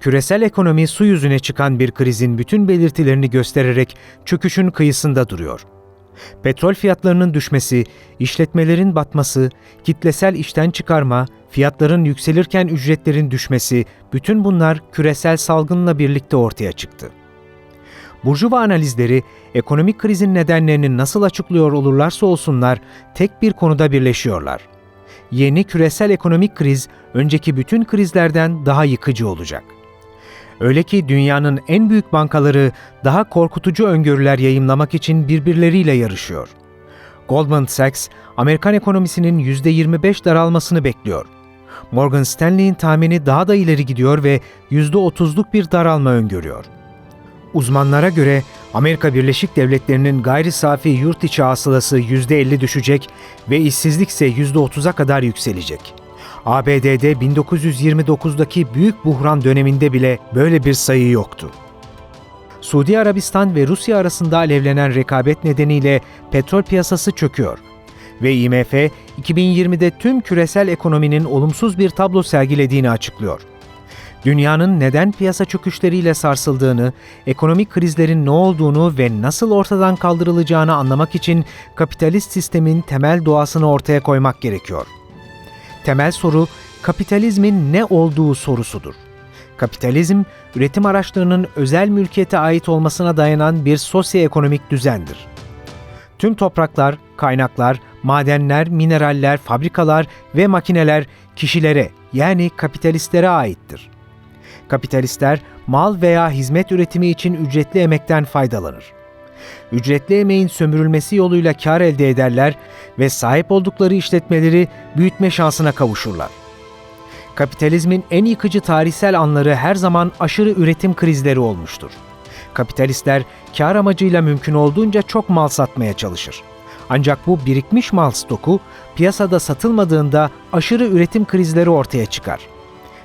Küresel ekonomi su yüzüne çıkan bir krizin bütün belirtilerini göstererek çöküşün kıyısında duruyor. Petrol fiyatlarının düşmesi, işletmelerin batması, kitlesel işten çıkarma, fiyatların yükselirken ücretlerin düşmesi, bütün bunlar küresel salgınla birlikte ortaya çıktı. Burjuva analizleri ekonomik krizin nedenlerini nasıl açıklıyor olurlarsa olsunlar tek bir konuda birleşiyorlar. Yeni küresel ekonomik kriz önceki bütün krizlerden daha yıkıcı olacak. Öyle ki dünyanın en büyük bankaları daha korkutucu öngörüler yayımlamak için birbirleriyle yarışıyor. Goldman Sachs, Amerikan ekonomisinin %25 daralmasını bekliyor. Morgan Stanley'in tahmini daha da ileri gidiyor ve %30'luk bir daralma öngörüyor. Uzmanlara göre Amerika Birleşik Devletleri'nin gayri safi yurt içi hasılası %50 düşecek ve işsizlik ise %30'a kadar yükselecek. ABD'de 1929'daki büyük buhran döneminde bile böyle bir sayı yoktu. Suudi Arabistan ve Rusya arasında alevlenen rekabet nedeniyle petrol piyasası çöküyor ve IMF 2020'de tüm küresel ekonominin olumsuz bir tablo sergilediğini açıklıyor. Dünyanın neden piyasa çöküşleriyle sarsıldığını, ekonomik krizlerin ne olduğunu ve nasıl ortadan kaldırılacağını anlamak için kapitalist sistemin temel doğasını ortaya koymak gerekiyor. Temel soru kapitalizmin ne olduğu sorusudur. Kapitalizm, üretim araçlarının özel mülkiyete ait olmasına dayanan bir sosyoekonomik düzendir. Tüm topraklar, kaynaklar, madenler, mineraller, fabrikalar ve makineler kişilere yani kapitalistlere aittir. Kapitalistler mal veya hizmet üretimi için ücretli emekten faydalanır. Ücretli emeğin sömürülmesi yoluyla kar elde ederler ve sahip oldukları işletmeleri büyütme şansına kavuşurlar. Kapitalizmin en yıkıcı tarihsel anları her zaman aşırı üretim krizleri olmuştur. Kapitalistler kar amacıyla mümkün olduğunca çok mal satmaya çalışır. Ancak bu birikmiş mal stoku piyasada satılmadığında aşırı üretim krizleri ortaya çıkar.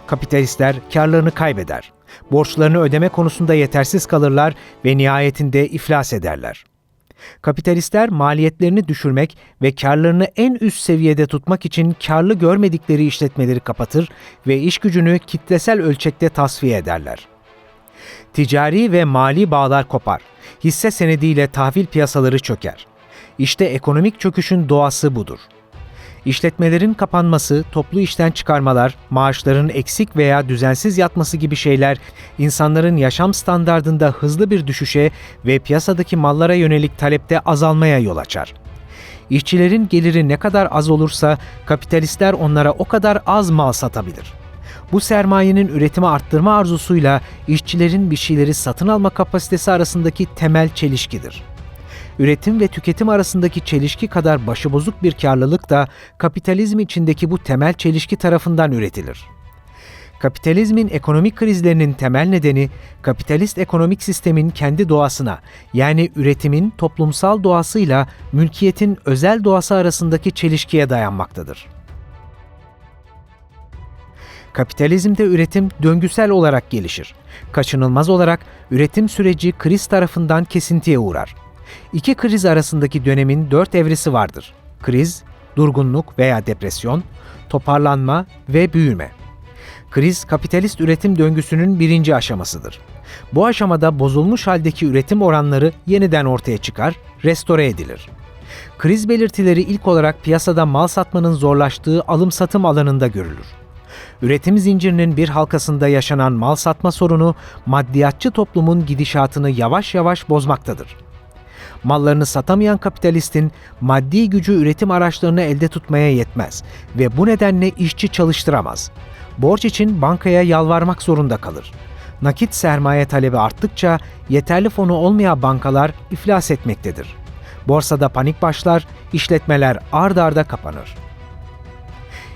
Kapitalistler karlarını kaybeder. Borçlarını ödeme konusunda yetersiz kalırlar ve nihayetinde iflas ederler. Kapitalistler maliyetlerini düşürmek ve karlarını en üst seviyede tutmak için karlı görmedikleri işletmeleri kapatır ve iş gücünü kitlesel ölçekte tasfiye ederler. Ticari ve mali bağlar kopar. Hisse senediyle tahvil piyasaları çöker. İşte ekonomik çöküşün doğası budur. İşletmelerin kapanması, toplu işten çıkarmalar, maaşların eksik veya düzensiz yatması gibi şeyler insanların yaşam standardında hızlı bir düşüşe ve piyasadaki mallara yönelik talepte azalmaya yol açar. İşçilerin geliri ne kadar az olursa kapitalistler onlara o kadar az mal satabilir. Bu sermayenin üretimi arttırma arzusuyla işçilerin bir şeyleri satın alma kapasitesi arasındaki temel çelişkidir üretim ve tüketim arasındaki çelişki kadar başıbozuk bir karlılık da kapitalizm içindeki bu temel çelişki tarafından üretilir. Kapitalizmin ekonomik krizlerinin temel nedeni kapitalist ekonomik sistemin kendi doğasına yani üretimin toplumsal doğasıyla mülkiyetin özel doğası arasındaki çelişkiye dayanmaktadır. Kapitalizmde üretim döngüsel olarak gelişir. Kaçınılmaz olarak üretim süreci kriz tarafından kesintiye uğrar. İki kriz arasındaki dönemin dört evresi vardır. Kriz, durgunluk veya depresyon, toparlanma ve büyüme. Kriz, kapitalist üretim döngüsünün birinci aşamasıdır. Bu aşamada bozulmuş haldeki üretim oranları yeniden ortaya çıkar, restore edilir. Kriz belirtileri ilk olarak piyasada mal satmanın zorlaştığı alım-satım alanında görülür. Üretim zincirinin bir halkasında yaşanan mal satma sorunu maddiyatçı toplumun gidişatını yavaş yavaş bozmaktadır mallarını satamayan kapitalistin maddi gücü üretim araçlarını elde tutmaya yetmez ve bu nedenle işçi çalıştıramaz. Borç için bankaya yalvarmak zorunda kalır. Nakit sermaye talebi arttıkça yeterli fonu olmayan bankalar iflas etmektedir. Borsada panik başlar, işletmeler ard arda kapanır.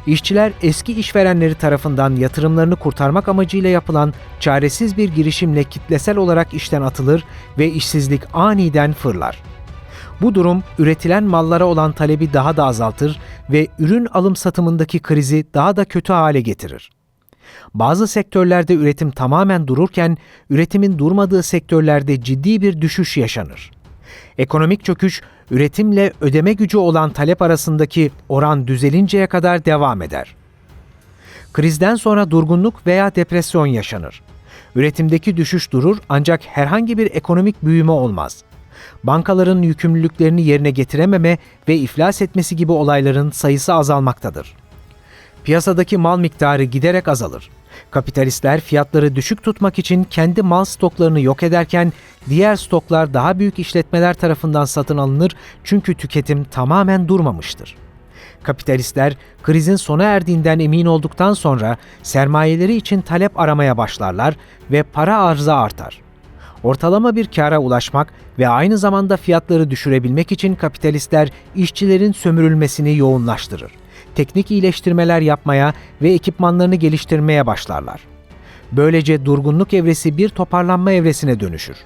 İşçiler eski işverenleri tarafından yatırımlarını kurtarmak amacıyla yapılan çaresiz bir girişimle kitlesel olarak işten atılır ve işsizlik aniden fırlar. Bu durum üretilen mallara olan talebi daha da azaltır ve ürün alım satımındaki krizi daha da kötü hale getirir. Bazı sektörlerde üretim tamamen dururken üretimin durmadığı sektörlerde ciddi bir düşüş yaşanır. Ekonomik çöküş, üretimle ödeme gücü olan talep arasındaki oran düzelinceye kadar devam eder. Krizden sonra durgunluk veya depresyon yaşanır. Üretimdeki düşüş durur ancak herhangi bir ekonomik büyüme olmaz. Bankaların yükümlülüklerini yerine getirememe ve iflas etmesi gibi olayların sayısı azalmaktadır. Piyasadaki mal miktarı giderek azalır. Kapitalistler fiyatları düşük tutmak için kendi mal stoklarını yok ederken diğer stoklar daha büyük işletmeler tarafından satın alınır çünkü tüketim tamamen durmamıştır. Kapitalistler krizin sona erdiğinden emin olduktan sonra sermayeleri için talep aramaya başlarlar ve para arzı artar. Ortalama bir kâra ulaşmak ve aynı zamanda fiyatları düşürebilmek için kapitalistler işçilerin sömürülmesini yoğunlaştırır. Teknik iyileştirmeler yapmaya ve ekipmanlarını geliştirmeye başlarlar. Böylece durgunluk evresi bir toparlanma evresine dönüşür.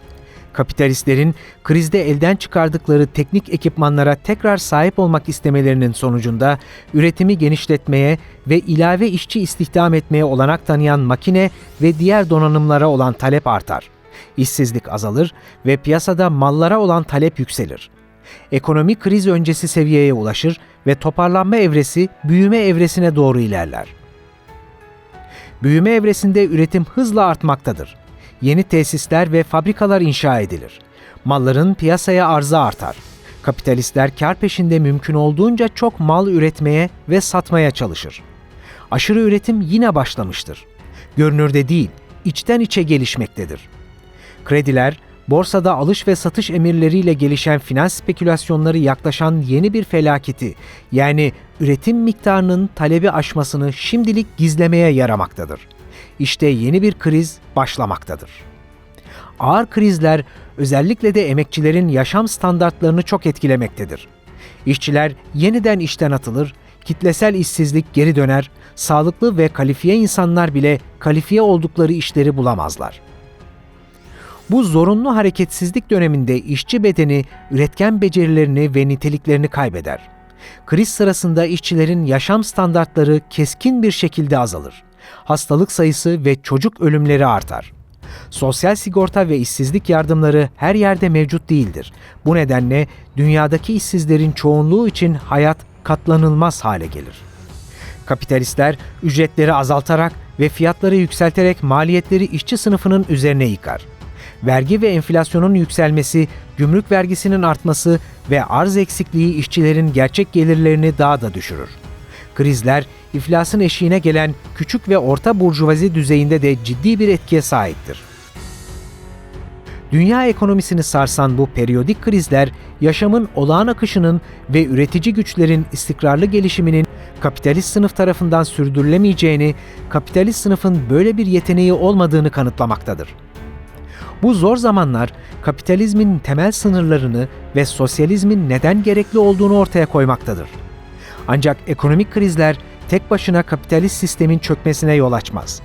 Kapitalistlerin krizde elden çıkardıkları teknik ekipmanlara tekrar sahip olmak istemelerinin sonucunda üretimi genişletmeye ve ilave işçi istihdam etmeye olanak tanıyan makine ve diğer donanımlara olan talep artar. İşsizlik azalır ve piyasada mallara olan talep yükselir. Ekonomi kriz öncesi seviyeye ulaşır ve toparlanma evresi büyüme evresine doğru ilerler. Büyüme evresinde üretim hızla artmaktadır. Yeni tesisler ve fabrikalar inşa edilir. Malların piyasaya arzı artar. Kapitalistler kar peşinde mümkün olduğunca çok mal üretmeye ve satmaya çalışır. Aşırı üretim yine başlamıştır. Görünürde değil, içten içe gelişmektedir. Krediler, borsada alış ve satış emirleriyle gelişen finans spekülasyonları yaklaşan yeni bir felaketi, yani üretim miktarının talebi aşmasını şimdilik gizlemeye yaramaktadır. İşte yeni bir kriz başlamaktadır. Ağır krizler özellikle de emekçilerin yaşam standartlarını çok etkilemektedir. İşçiler yeniden işten atılır, kitlesel işsizlik geri döner, sağlıklı ve kalifiye insanlar bile kalifiye oldukları işleri bulamazlar. Bu zorunlu hareketsizlik döneminde işçi bedeni üretken becerilerini ve niteliklerini kaybeder. Kriz sırasında işçilerin yaşam standartları keskin bir şekilde azalır. Hastalık sayısı ve çocuk ölümleri artar. Sosyal sigorta ve işsizlik yardımları her yerde mevcut değildir. Bu nedenle dünyadaki işsizlerin çoğunluğu için hayat katlanılmaz hale gelir. Kapitalistler ücretleri azaltarak ve fiyatları yükselterek maliyetleri işçi sınıfının üzerine yıkar vergi ve enflasyonun yükselmesi, gümrük vergisinin artması ve arz eksikliği işçilerin gerçek gelirlerini daha da düşürür. Krizler, iflasın eşiğine gelen küçük ve orta burjuvazi düzeyinde de ciddi bir etkiye sahiptir. Dünya ekonomisini sarsan bu periyodik krizler, yaşamın olağan akışının ve üretici güçlerin istikrarlı gelişiminin kapitalist sınıf tarafından sürdürülemeyeceğini, kapitalist sınıfın böyle bir yeteneği olmadığını kanıtlamaktadır. Bu zor zamanlar kapitalizmin temel sınırlarını ve sosyalizmin neden gerekli olduğunu ortaya koymaktadır. Ancak ekonomik krizler tek başına kapitalist sistemin çökmesine yol açmaz.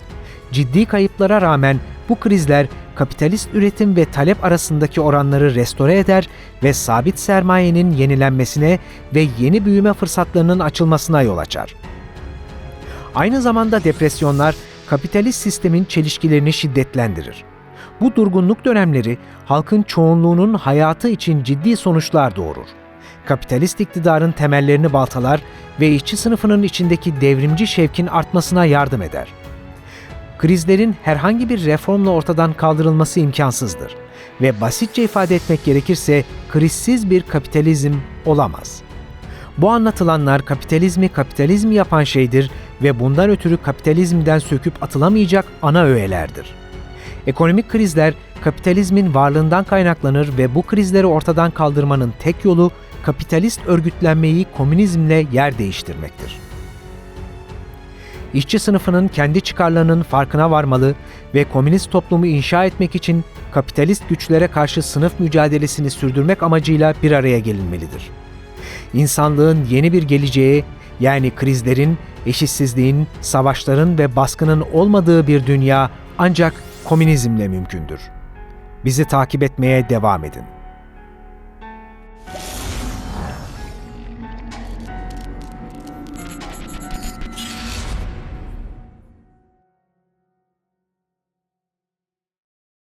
Ciddi kayıplara rağmen bu krizler kapitalist üretim ve talep arasındaki oranları restore eder ve sabit sermayenin yenilenmesine ve yeni büyüme fırsatlarının açılmasına yol açar. Aynı zamanda depresyonlar kapitalist sistemin çelişkilerini şiddetlendirir. Bu durgunluk dönemleri halkın çoğunluğunun hayatı için ciddi sonuçlar doğurur. Kapitalist iktidarın temellerini baltalar ve işçi sınıfının içindeki devrimci şevkin artmasına yardım eder. Krizlerin herhangi bir reformla ortadan kaldırılması imkansızdır ve basitçe ifade etmek gerekirse krizsiz bir kapitalizm olamaz. Bu anlatılanlar kapitalizmi kapitalizm yapan şeydir ve bundan ötürü kapitalizmden söküp atılamayacak ana öğelerdir. Ekonomik krizler kapitalizmin varlığından kaynaklanır ve bu krizleri ortadan kaldırmanın tek yolu kapitalist örgütlenmeyi komünizmle yer değiştirmektir. İşçi sınıfının kendi çıkarlarının farkına varmalı ve komünist toplumu inşa etmek için kapitalist güçlere karşı sınıf mücadelesini sürdürmek amacıyla bir araya gelinmelidir. İnsanlığın yeni bir geleceğe, yani krizlerin, eşitsizliğin, savaşların ve baskının olmadığı bir dünya ancak komünizmle mümkündür. Bizi takip etmeye devam edin.